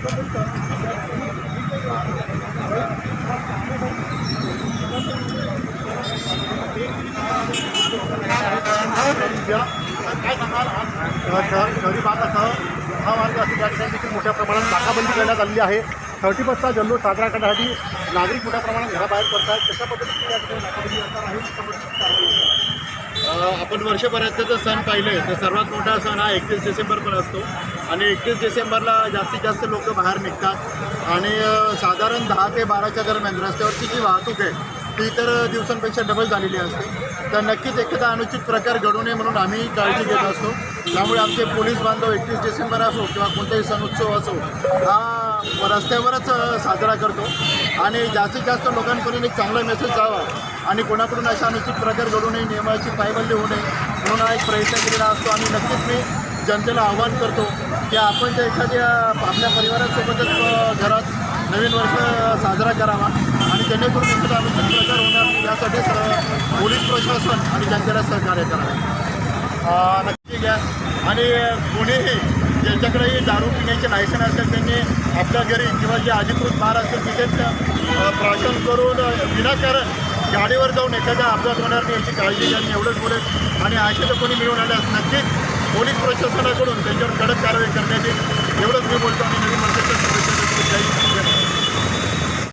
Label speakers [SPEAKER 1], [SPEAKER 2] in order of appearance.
[SPEAKER 1] शहरी भागासह हा मार्ग असे त्या ठिकाणी देखील मोठ्या प्रमाणात नाकाबंदी करण्यात आली आहे थर्टी फर्स्टचा जल्लोष साजरा करण्यासाठी नागरिक मोठ्या प्रमाणात घराबाहेर पडतात आहेत कशा पद्धतीने या ठिकाणी नाकाबंदी असणार आहे
[SPEAKER 2] आपण वर्षभराचा जर सण पाहिलं तर सर्वात मोठा सण हा एकतीस डिसेंबर पण असतो. आणि एकतीस डिसेंबरला जास्तीत जास्त लोक बाहेर निघतात. आणि साधारण दहा ते बाराच्या दरम्यान रस्त्यावरची जी वाहतूक आहे ती इतर दिवसांपेक्षा डबल झालेली असते. तर नक्कीच एखादा अनुचित प्रकार घडू नये म्हणून आम्ही काळजी घेत असतो. त्यामुळे आमचे पोलीस बांधव एकतीस डिसेंबर असो किंवा कोणताही सण उत्सव असो हा रस्त्यावरच साजरा करतो. आणि जास्तीत जास्त लोकांपर्यंत एक चांगला मेसेज जावा. आणि कोणाकडून अशा अनुचित प्रकार घडू नये नियमाची पायबंदी होऊ नये म्हणून हा एक प्रयत्न केलेला असतो. आणि नक्कीच मी जनतेला आव्हान करतो की आपण जर एखाद्या आपल्या परिवारासोबतच घरात नवीन वर्ष साजरा करावा. आणि जेणेकरून एखादा अनुचित प्रकार होणार यासाठी पोलीस प्रशासन आणि जनतेला सहकार्य करावे. नक्की घ्या. आणि कोणीही ज्यांच्याकडेही दारू पिण्याचे लायसन असेल त्यांनी आपल्या घरी किंवा जे अधिकृत बार असतील तिथेच प्राशन करून विनाकारण गाडीवर जाऊन एखादा अपघात होणार नाही याची काळजी घ्या. एवढंच बोलेल आणि असे जर कोणी मिळून आल्यास नक्कीच पोलीस प्रशासनाकडून त्यांच्यावर कडक कारवाई करण्यात येईल. एवढंच मी बोलतो आणि नवीन वर्षाच्या